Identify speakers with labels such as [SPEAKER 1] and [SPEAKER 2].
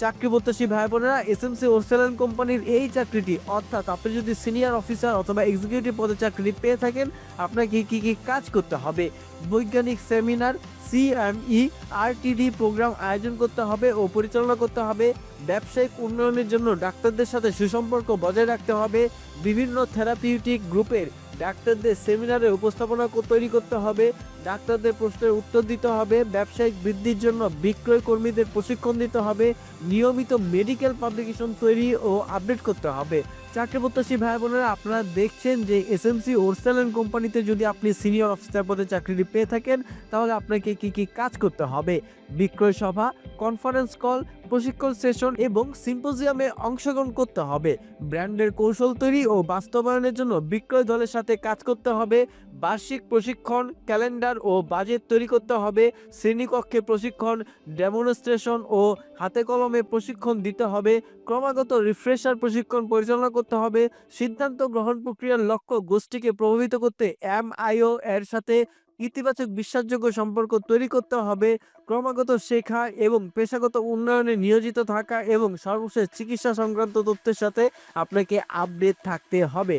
[SPEAKER 1] চাকরি প্রত্যাশী ভাই বোনেরা এসএমসি ওরসেলান কোম্পানির এই চাকরিটি, অর্থাৎ আপনি যদি সিনিয়র অফিসার অথবা এক্সিকিউটিভ পদে চাকরি পেয়ে থাকেন, আপনাকে কি কি কাজ করতে হবে? বৈজ্ঞানিক সেমিনার সিএমই আরটিডি প্রোগ্রাম আয়োজন করতে হবে ও পরিচালনা করতে হবে। ব্যবসায়িক উন্নয়নের জন্য ডাক্তারদের সাথে সুসম্পর্ক বজায় রাখতে হবে। বিভিন্ন থেরাপিউটিক গ্রুপের ডাক্তারদের সেমিনারে উপস্থাপনা তৈরি করতে হবে, ডাক্তারদের প্রশ্নের উত্তর দিতে হবে, ব্যবসায়িক বৃদ্ধির জন্য বিক্রয় কর্মীদের প্রশিক্ষণ দিতে হবে, নিয়মিত মেডিকেল পাবলিকেশন তৈরি ও আপডেট করতে হবে। চাকরি প্রত্যাশী ভাই বোনেরা, আপনারা দেখছেন যে এসএমসি ওরসেলেন কোম্পানিতে যদি আপনি সিনিয়র অফিসার পদে চাকরিটি পেয়ে থাকেন, তাহলে আপনাকে কি কি কাজ করতে হবে? বিক্রয় সভা কনফারেন্স কল প্রশিক্ষণ সেশন এবং সিম্পোজিয়ামে অংশগ্রহণ করতে হবে। ব্র্যান্ডের কৌশল তৈরি ও বাস্তবায়নের জন্য বিক্রয় দলের সাথে কাজ করতে হবে। বার্ষিক প্রশিক্ষণ, ক্যালেন্ডার ও বাজেট তৈরি করতে হবে। শ্রেণীকক্ষে প্রশিক্ষণ ডেমনস্ট্রেশন ও হাতে কলমে প্রশিক্ষণ দিতে হবে। ক্রমাগত রিফ্রেশার প্রশিক্ষণ পরিচালনা করতে হবে। সিদ্ধান্ত গ্রহণ প্রক্রিয়ার লক্ষ্য গোষ্ঠীকে প্রভাবিত করতে এমআইও এর সাথে ইতিবাচক বিশ্বাসযোগ্য সম্পর্ক তৈরি করতে হবে। ক্রমাগত শেখা এবং পেশাগত উন্নয়নে নিয়োজিত থাকা এবং সর্বশেষ চিকিৎসা সংক্রান্ত তথ্যের সাথে আপনাকে আপডেট থাকতে হবে।